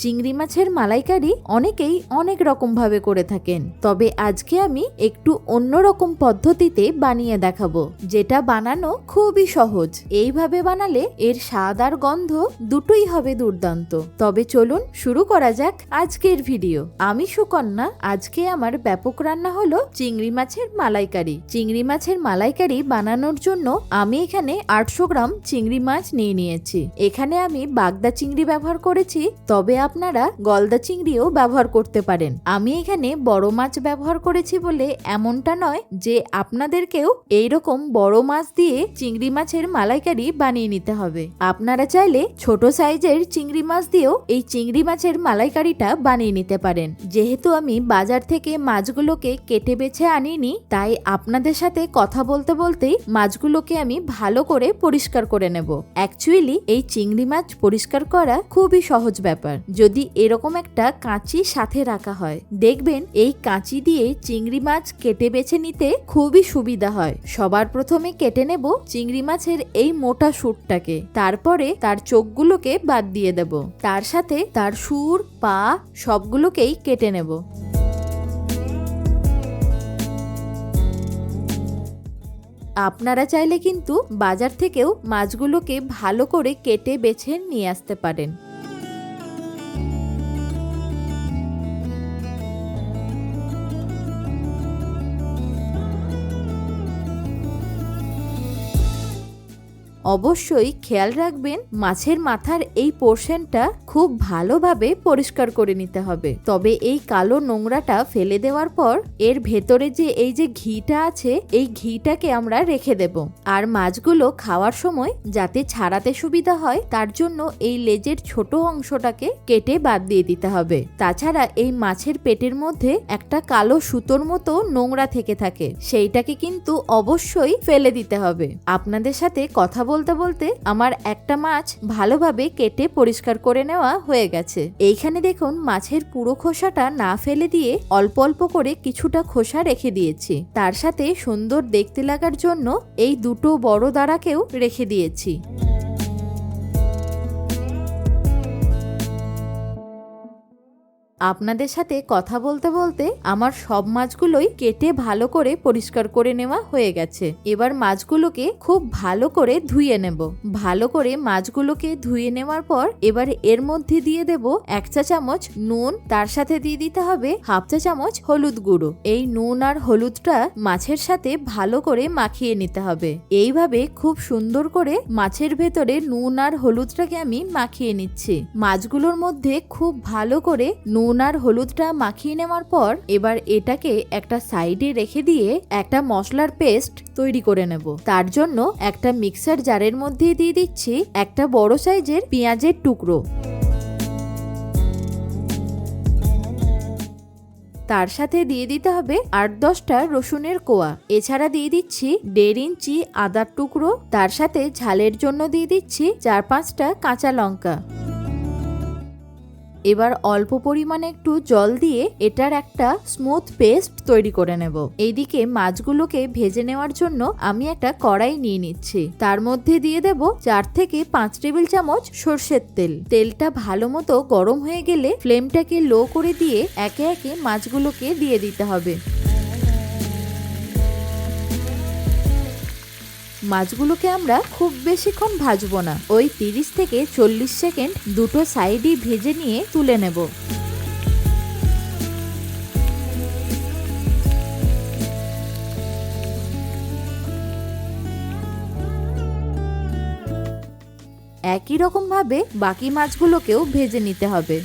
চিংড়ি মাছের মালাইকারি অনেকেই অনেক রকম ভাবে করে থাকেন। তবে আজকে আমি একটু অন্যরকম পদ্ধতিতে বানিয়ে দেখাবো, যেটা বানানো খুবই সহজ। এইভাবে বানালে এর স্বাদ আর গন্ধ দুটোই হবে দুর্দান্ত। তবে চলুন শুরু করা যাক আজকের ভিডিও। আমি সুকন্যা, আজকে আমার ব্যাপক রান্না হলো চিংড়ি মাছের মালাইকারি। চিংড়ি মাছের মালাইকারি বানানোর জন্য আমি এখানে আটশো গ্রাম চিংড়ি মাছ নিয়ে নিয়েছি। এখানে আমি বাগদা চিংড়ি ব্যবহার করেছি, তবে আপনারা গলদা চিংড়িও ব্যবহার করতে পারেন। আমি এখানে বড় মাছ ব্যবহার করেছি বলে এমনটা নয় যে আপনাদেরকেও এইরকম বড় মাছ দিয়ে চিংড়ি মাছের মালাইকারি বানিয়ে নিতে হবে। আপনারা চাইলে ছোট সাইজের চিংড়ি মাছ দিয়েও এই চিংড়ি মাছের মালাইকারিটা বানিয়ে নিতে পারেন। যেহেতু আমি বাজার থেকে মাছগুলোকে কেটে বেছে আনিনি, তাই আপনাদের সাথে কথা বলতে বলতেই মাছগুলোকে আমি ভালো করে পরিষ্কার করে নেব। অ্যাকচুয়ালি এই চিংড়ি মাছ পরিষ্কার করা খুবই সহজ ব্যাপার। যদি এরকম একটা কাঁচি সাথে রাখা হয়। দেখবেন এই কাঁচি দিয়ে চিংড়ি মাছ কেটে বেছে নিতে খুবই সুবিধা হয়। সবার প্রথমে কেটে নেব চিংড়ি মাছের এই মোটা সুরটাকে। তারপরে তার চোখগুলোকে বাদ দিয়ে দেব। তার সাথে তার সুর, পা সবগুলোকেই কেটে নেব। আপনারা চাইলে কিন্তু বাজার থেকেও মাছগুলোকে ভালো করে কেটে বেছে নিয়ে আসতে পারেন। অবশ্যই খেয়াল রাখবেন, মাছের মাথার এই পোর্শনটা খুব ভালোভাবে পরিষ্কার করে নিতে হবে। তবে এই কালো নোংরাটা ফেলে দেওয়ার পর, এর ভেতরে যে এই যে ঘিটা আছে, এই ঘিটাকে আমরা রেখে দেব। আর মাছগুলো খাওয়ার সময় যাতে ছাড়াতে সুবিধা হয়, তার জন্য এই লেজের ছোট অংশটাকে কেটে বাদ দিয়ে দিতে হবে। তাছাড়া এই মাছের পেটের মধ্যে একটা কালো সুতোর মতো নোংরা থেকে থাকে, সেইটাকে কিন্তু অবশ্যই ফেলে দিতে হবে। আপনাদের সাথে কথা বলতে বলতে আমার একটা মাছ ভালোভাবে কেটে পরিষ্কার করে নেওয়া হয়ে গেছে। এইখানে দেখুন মাছের পুরো খোসাটা না ফেলে দিয়ে অল্প অল্প করে কিছুটা খোসা রেখে দিয়েছি। তার সাথে সুন্দর দেখতে লাগার জন্য এই দুটো বড় দাঁড়াকেও রেখে দিয়েছি। আপনাদের সাথে কথা বলতে বলতে আমার সব মাছগুলোই কেটে ভালো করে পরিষ্কার করে নেওয়া হয়ে গেছে। এবার মাছগুলোকে খুব ভালো করে ধুয়ে নেব। ভালো করে মাছগুলোকে ধুয়ে নেওয়ার পর এবার এর মধ্যে দিয়ে দেব এক চা চামচ নুন, তার সাথে দিয়ে দিতে হবে হাফ চা চামচ হলুদ গুঁড়ো। এই নুন আর হলুদটা মাছের সাথে ভালো করে মাখিয়ে নিতে হবে। এইভাবে খুব সুন্দর করে মাছের ভেতরে নুন আর হলুদটাকে আমি মাখিয়ে নিচ্ছি। মাছগুলোর মধ্যে খুব ভালো করে নুন আর হলুদটা মাখিয়ে নেওয়ার পর এবার এটাকে একটা সাইডে রেখে দিয়ে একটা মশলার পেস্ট তৈরি করে নেব। তার জন্য একটা মিক্সার জারের মধ্যে দিয়ে দিচ্ছি একটা বড় সাইজের পেঁয়াজের টুকরো। তার সাথে দিয়ে দিতে হবে আট দশটা রসুনের কোয়া। এছাড়া দিয়ে দিচ্ছি দেড় ইঞ্চি আদার টুকরো। তার সাথে ঝালের জন্য দিয়ে দিচ্ছি চার পাঁচটা কাঁচা লঙ্কা। এবার অল্প পরিমাণে একটু জল দিয়ে এটার একটা স্মুথ পেস্ট তৈরি করে নেব। এইদিকে মাছগুলোকে ভেজে নেওয়ার জন্য আমি একটা কড়াই নিয়ে নিচ্ছি। তার মধ্যে দিয়ে দেব চার থেকে পাঁচ টেবিল চামচ সর্ষের তেল। তেলটা ভালো মতো গরম হয়ে গেলে ফ্লেমটাকে লো করে দিয়ে একে একে মাছগুলোকে দিয়ে দিতে হবে। মাছগুলোকে আমরা খুব বেশিক্ষণ ভাজবো না। ওই তিরিশ থেকে চল্লিশ সেকেন্ড দুটো সাইডই ভেজে নিয়ে তুলে নেব। একই রকমভাবে বাকি মাছগুলোকেও ভেজে নিতে হবে।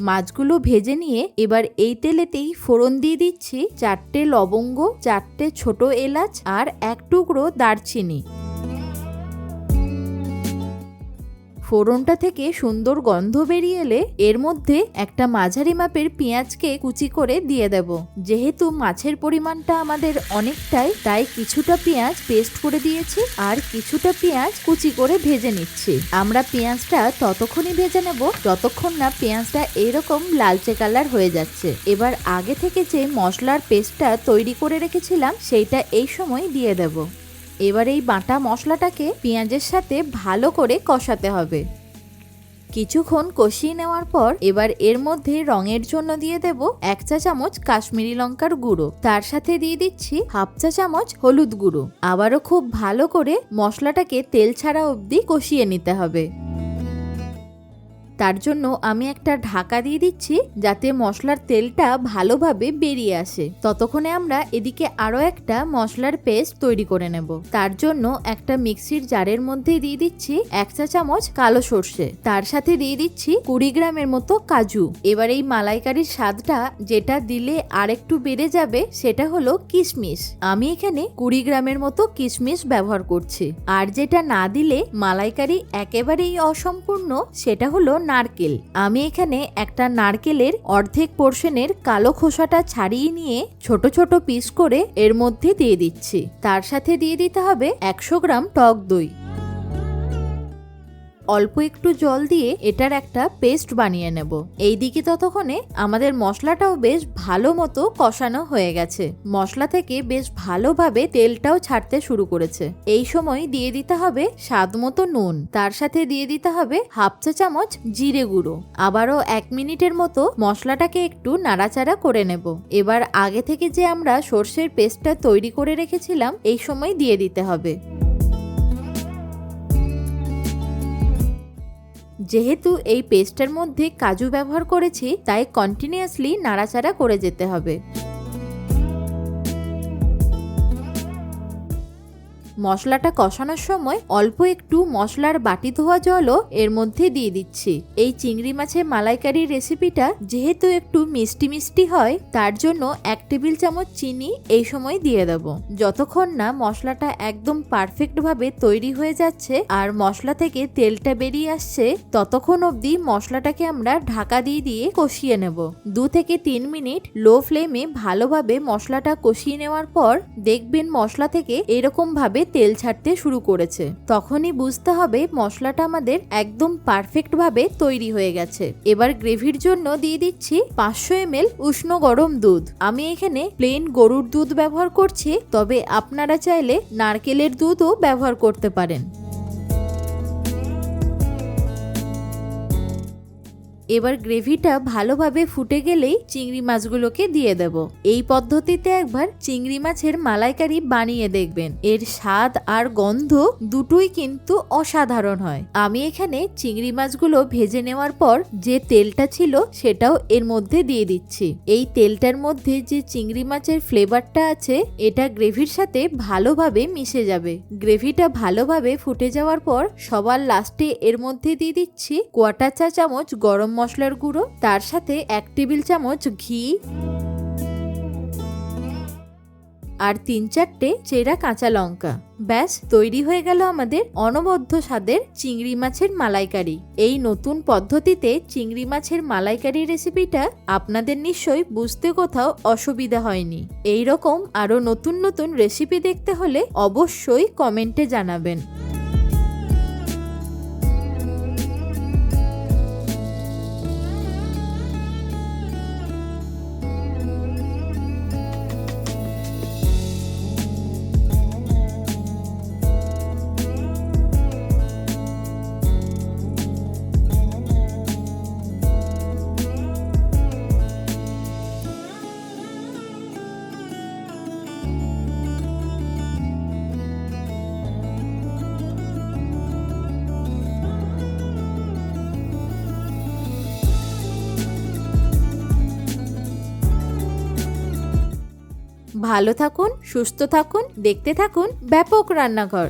মাছগুলো ভেজে নিয়ে এবার এই তেলেতেই ফোড়ন দিয়ে দিচ্ছি চারটে লবঙ্গ, চারটে ছোট এলাচ আর এক টুকরো দারচিনি। ফোড়নটা থেকে সুন্দর গন্ধ বেরিয়ে এলে এর মধ্যে একটা মাঝারি মাপের পেঁয়াজকে কুচি করে দিয়ে দেব। যেহেতু মাছের পরিমাণটা আমাদের অনেকটাই, তাই কিছুটা পেঁয়াজ পেস্ট করে দিয়েছি আর কিছুটা পেঁয়াজ কুচি করে ভেজে নিচ্ছি। আমরা পেঁয়াজটা ততক্ষণই ভেজে নেব, যতক্ষণ না পেঁয়াজটা এরকম লালচে কালার হয়ে যাচ্ছে। এবার আগে থেকে যে মশলার পেস্টটা তৈরি করে রেখেছিলাম, সেইটা এই সময় দিয়ে দেব। এবার এই বাটা মশলাটাকে পেঁয়াজের সাথে ভালো করে কষাতে হবে। কিছুক্ষণ কষিয়ে নেওয়ার পর এবার এর মধ্যে রঙের জন্য দিয়ে দেব এক চা চামচ কাশ্মীরি লঙ্কার গুঁড়ো। তার সাথে দিয়ে দিচ্ছি হাফ চা চামচ হলুদ গুঁড়ো। আবারও খুব ভালো করে মশলাটাকে তেল ছাড়া অবধি কষিয়ে নিতে হবে। তার জন্য আমি একটা ঢাকা দিয়ে দিচ্ছি যাতে মশলার তেলটা ভালোভাবে বেরিয়ে আসে। ততক্ষণে আমরা এদিকে আরও একটা মশলার পেস্ট তৈরি করে নেব। তার জন্য একটা মিক্সির জারের মধ্যে দিয়ে দিচ্ছি এক চা চামচ কালো সর্ষে। তার সাথে দিয়ে দিচ্ছি কুড়ি গ্রামের মতো কাজু। এবার এই মালাইকারির স্বাদটা যেটা দিলে আরেকটু বেড়ে যাবে সেটা হলো কিশমিশ। আমি এখানে কুড়ি গ্রামের মতো কিশমিশ ব্যবহার করছি। আর যেটা না দিলে মালাইকারি একেবারেই অসম্পূর্ণ, সেটা হলো নারকেল। আমি এখানে একটা নারকেলের অর্ধেক পোর্শনের কালো খোসাটা ছাড়িয়ে নিয়ে ছোট ছোট পিস করে এর মধ্যে দিয়ে দিচ্ছি। তার সাথে দিয়ে দিতে হবে একশো গ্রাম টক দই। অল্প একটু জল দিয়ে এটার একটা পেস্ট বানিয়ে নেব। এইদিকে ততক্ষণে আমাদের মশলাটাও বেশ ভালো মতো কষানো হয়ে গেছে। মশলা থেকে বেশ ভালোভাবে তেলটাও ছাড়তে শুরু করেছে। এই সময় দিয়ে দিতে হবে স্বাদ মতো নুন। তার সাথে দিয়ে দিতে হবে হাফ চা চামচ জিরে গুঁড়ো। আবারও এক মিনিটের মতো মশলাটাকে একটু নাড়াচাড়া করে নেব। এবার আগে থেকে যে আমরা সর্ষের পেস্টটা তৈরি করে রেখেছিলাম, এই সময় দিয়ে দিতে হবে। যেহেতু এই পেস্টের মধ্যে কাজু ব্যবহার করেছি তাই কন্টিনিউয়াসলি নাড়াচাড়া করে যেতে হবে। মশলাটা কষানোর সময় অল্প একটু মশলার বাটি ধোয়া জলও এর মধ্যে দিয়ে দিচ্ছি। এই চিংড়ি মাছের মালাইকারি রেসিপিটা যেহেতু একটু মিষ্টি মিষ্টি হয়, তার জন্য এক টেবিল চামচ চিনি এই সময় দিয়ে দেব। যতক্ষণ না মশলাটা একদম পারফেক্টভাবে তৈরি হয়ে যাচ্ছে আর মশলা থেকে তেলটা বেরিয়ে আসছে, ততক্ষণ অবধি মশলাটাকে আমরা ঢাকা দিয়ে দিয়ে কষিয়ে নেব। দু থেকে তিন মিনিট লো ফ্লেমে ভালোভাবে মশলাটা কষিয়ে নেওয়ার পর দেখবেন মশলা থেকে এরকম ভাবে তেল ছাড়তে শুরু করেছে। তখনই বুঝতে হবে মশলাটা আমাদের একদম পারফেক্ট ভাবে তৈরি হয়ে গেছে। এবার গ্রেভির জন্য দিয়ে দিচ্ছি পাঁচশো এম উষ্ণ গরম দুধ। আমি এখানে প্লেন গরুর দুধ ব্যবহার করছি, তবে আপনারা চাইলে নারকেলের দুধও ব্যবহার করতে পারেন। এবার গ্রেভিটা ভালোভাবে ফুটে গেলেই চিংড়ি মাছগুলোকে দিয়ে দেব। এই পদ্ধতিতে একবার চিংড়ি মাছের মালাইকারি বানিয়ে দেখবেন। এর স্বাদ আর গন্ধ দুটোই কিন্তু অসাধারণ হয়। আমি এখানে চিংড়ি মাছগুলো ভেজে নেওয়ার পর যে তেলটা ছিল সেটাও এর মধ্যে দিয়ে দিচ্ছি। এই তেলটার মধ্যে যে চিংড়ি মাছের ফ্লেভারটা আছে, এটা গ্রেভির সাথে ভালোভাবে মিশে যাবে। গ্রেভিটা ভালোভাবে ফুটে যাওয়ার পর সবার লাস্টে এর মধ্যে দিয়ে দিচ্ছি কোয়াটা চা চামচ গরম মশলার গুঁড়ো, তার সাথে এক টেবিল চামচ ঘি আর তিন চারটে চেরা কাঁচা লঙ্কা। ব্যাস, তৈরি হয়ে গেল আমাদের অনবদ্য স্বাদের চিংড়ি মাছের মালাইকারি। এই নতুন পদ্ধতিতে চিংড়ি মাছের মালাইকারি রেসিপিটা আপনাদের নিশ্চয়ই বুঝতে কোথাও অসুবিধা হয়নি। এই রকম আরও নতুন নতুন রেসিপি দেখতে হলে অবশ্যই কমেন্টে জানাবেন। ভালো থাকুন সুস্থ থাকুন দেখতে থাকুন ব্যাপক রান্নাঘর।